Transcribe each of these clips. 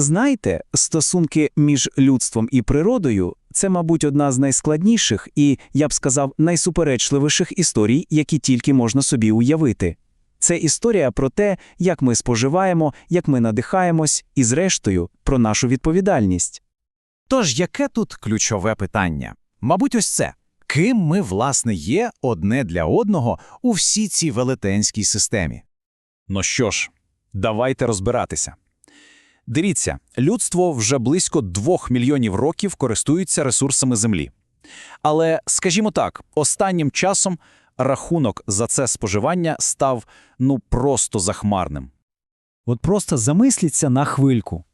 Знаєте, стосунки між людством і природою це, мабуть, одна з найскладніших і, я б сказав, найсуперечливіших історій, які тільки можна собі уявити. Це історія про те, як ми споживаємо, як ми надихаємось, і, зрештою, про нашу відповідальність. Тож, яке тут ключове питання? Мабуть, ось це. Ким ми, власне, є одне для одного у всій цій велетенській системі? Ну що ж, давайте розбиратися. Дивіться, людство вже близько двох мільйонів років користується ресурсами Землі. Але, скажімо так, останнім часом рахунок за це споживання став ну просто захмарним. От просто замисліться на хвильку.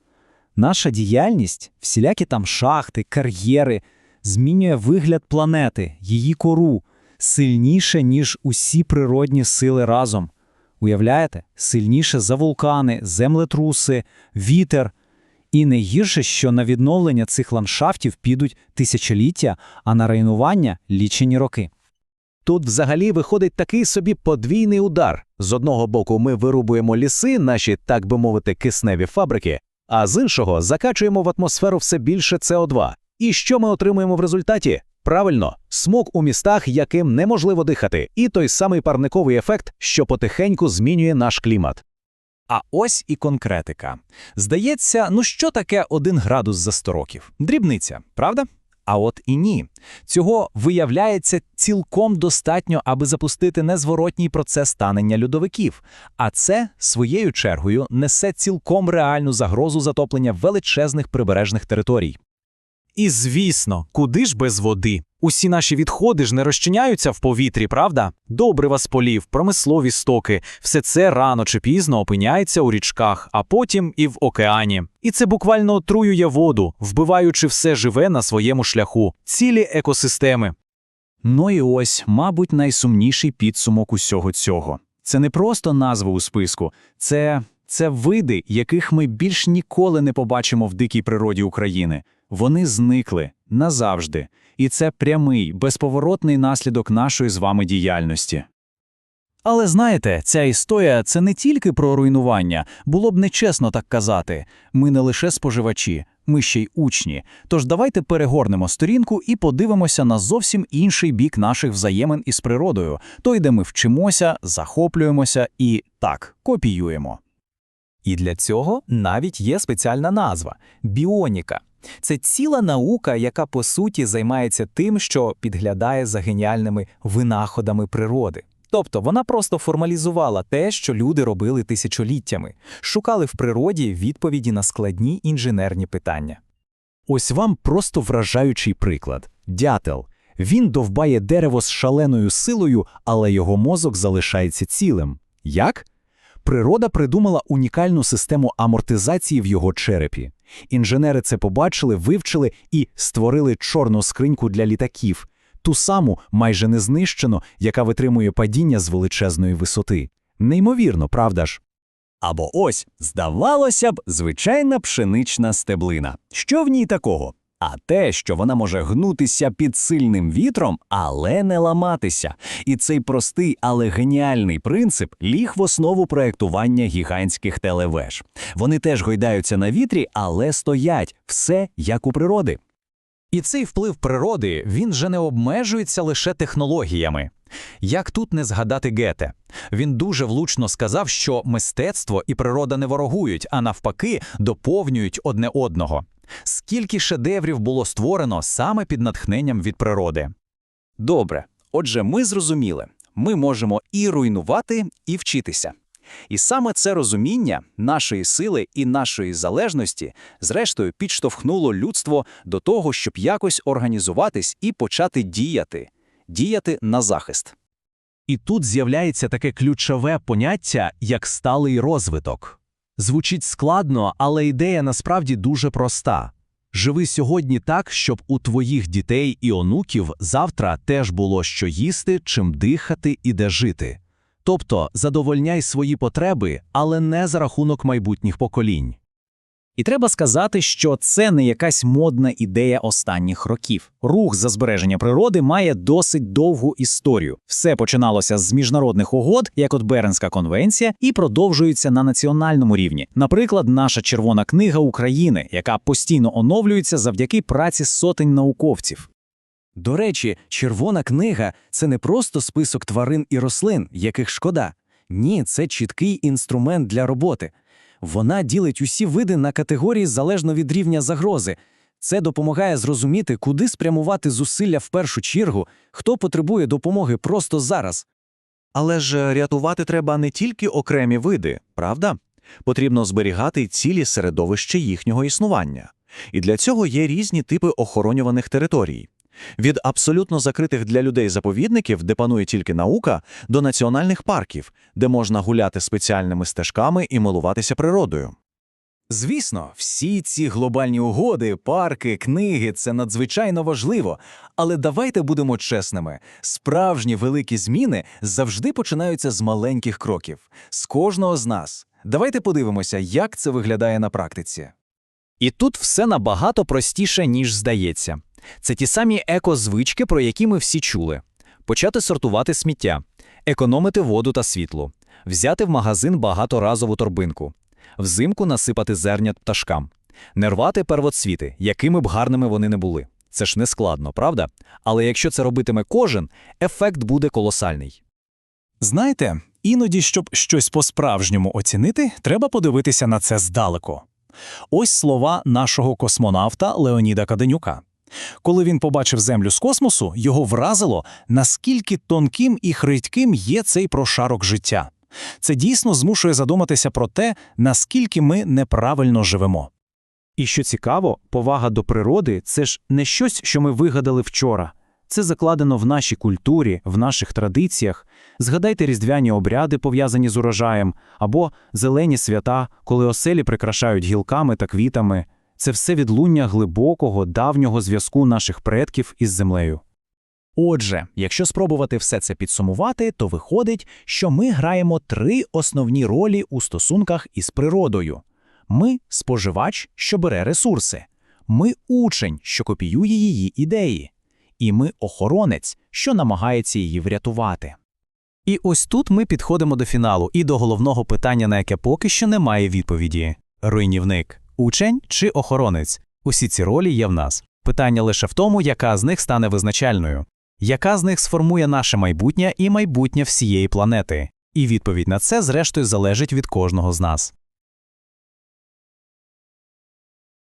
Наша діяльність, всілякі там шахти, кар'єри, змінює вигляд планети, її кору, сильніше, ніж усі природні сили разом. Уявляєте? Сильніше за вулкани, землетруси, вітер. І не гірше, що на відновлення цих ландшафтів підуть тисячоліття, а на руйнування – лічені роки. Тут взагалі виходить такий собі подвійний удар. З одного боку, ми вирубуємо ліси, наші, так би мовити, кисневі фабрики, а з іншого закачуємо в атмосферу все більше СО2. І що ми отримуємо в результаті? Правильно, смог у містах, яким неможливо дихати, і той самий парниковий ефект, що потихеньку змінює наш клімат. А ось і конкретика. Здається, ну що таке один градус за 100 років? Дрібниця, правда? А от і ні. Цього виявляється цілком достатньо, аби запустити незворотній процес танення льодовиків. А це своєю чергою несе цілком реальну загрозу затоплення величезних прибережних територій. І звісно, куди ж без води? Усі наші відходи ж не розчиняються в повітрі, правда? Добрива з полів, промислові стоки все це рано чи пізно опиняється у річках, а потім і в океані. І це буквально отруює воду, вбиваючи все живе на своєму шляху, цілі екосистеми. Ну і ось, мабуть, найсумніший підсумок усього цього. Це не просто назва у списку, це, це види, яких ми більш ніколи не побачимо в дикій природі України. Вони зникли назавжди, і це прямий, безповоротний наслідок нашої з вами діяльності. Але знаєте, ця історія це не тільки про руйнування, було б нечесно так казати. Ми не лише споживачі, ми ще й учні. Тож давайте перегорнемо сторінку і подивимося на зовсім інший бік наших взаємин із природою, той, де ми вчимося, захоплюємося і так копіюємо. І для цього навіть є спеціальна назва біоніка. Це ціла наука, яка по суті займається тим, що підглядає за геніальними винаходами природи. Тобто вона просто формалізувала те, що люди робили тисячоліттями, шукали в природі відповіді на складні інженерні питання. Ось вам просто вражаючий приклад. Дятел. Він довбає дерево з шаленою силою, але його мозок залишається цілим. Як? Природа придумала унікальну систему амортизації в його черепі. Інженери це побачили, вивчили і створили чорну скриньку для літаків, ту саму, майже незнищену, яка витримує падіння з величезної висоти. Неймовірно, правда ж? Або ось, здавалося б, звичайна пшенична стеблина. Що в ній такого? А те, що вона може гнутися під сильним вітром, але не ламатися. І цей простий, але геніальний принцип ліг в основу проєктування гігантських телевеж. Вони теж гойдаються на вітрі, але стоять все як у природи. І цей вплив природи він же не обмежується лише технологіями. Як тут не згадати Гете? Він дуже влучно сказав, що мистецтво і природа не ворогують, а навпаки, доповнюють одне одного. Скільки шедеврів було створено саме під натхненням від природи? Добре, отже, ми зрозуміли, ми можемо і руйнувати, і вчитися. І саме це розуміння нашої сили і нашої залежності, зрештою, підштовхнуло людство до того, щоб якось організуватись і почати діяти, діяти на захист. І тут з'являється таке ключове поняття, як сталий розвиток. Звучить складно, але ідея насправді дуже проста. Живи сьогодні так, щоб у твоїх дітей і онуків завтра теж було що їсти, чим дихати і де жити. Тобто задовольняй свої потреби, але не за рахунок майбутніх поколінь. І треба сказати, що це не якась модна ідея останніх років. Рух за збереження природи має досить довгу історію. Все починалося з міжнародних угод, як от Бернська конвенція, і продовжується на національному рівні. Наприклад, наша червона книга України, яка постійно оновлюється завдяки праці сотень науковців. До речі, червона книга це не просто список тварин і рослин, яких шкода. Ні, це чіткий інструмент для роботи. Вона ділить усі види на категорії залежно від рівня загрози. Це допомагає зрозуміти, куди спрямувати зусилля в першу чергу, хто потребує допомоги просто зараз. Але ж рятувати треба не тільки окремі види, правда? Потрібно зберігати цілі середовище їхнього існування. І для цього є різні типи охоронюваних територій. Від абсолютно закритих для людей заповідників, де панує тільки наука, до національних парків, де можна гуляти спеціальними стежками і милуватися природою. Звісно, всі ці глобальні угоди, парки, книги це надзвичайно важливо. Але давайте будемо чесними: справжні великі зміни завжди починаються з маленьких кроків, з кожного з нас. Давайте подивимося, як це виглядає на практиці. І тут все набагато простіше, ніж здається. Це ті самі екозвички, про які ми всі чули: почати сортувати сміття, економити воду та світло, взяти в магазин багаторазову торбинку, взимку насипати зернят пташкам, не рвати первоцвіти, якими б гарними вони не були. Це ж не складно, правда? Але якщо це робитиме кожен, ефект буде колосальний. Знаєте, іноді, щоб щось по-справжньому оцінити, треба подивитися на це здалеку. Ось слова нашого космонавта Леоніда Каденюка. Коли він побачив Землю з космосу, його вразило, наскільки тонким і хритким є цей прошарок життя. Це дійсно змушує задуматися про те, наскільки ми неправильно живемо. І що цікаво, повага до природи це ж не щось, що ми вигадали вчора. Це закладено в нашій культурі, в наших традиціях. Згадайте різдвяні обряди, пов'язані з урожаєм, або зелені свята, коли оселі прикрашають гілками та квітами. Це все відлуння глибокого, давнього зв'язку наших предків із землею. Отже, якщо спробувати все це підсумувати, то виходить, що ми граємо три основні ролі у стосунках із природою. Ми споживач, що бере ресурси, ми учень, що копіює її ідеї, і ми охоронець, що намагається її врятувати. І ось тут ми підходимо до фіналу і до головного питання, на яке поки що немає відповіді: руйнівник, учень чи охоронець. Усі ці ролі є в нас. Питання лише в тому, яка з них стане визначальною. Яка з них сформує наше майбутнє і майбутнє всієї планети? І відповідь на це, зрештою, залежить від кожного з нас.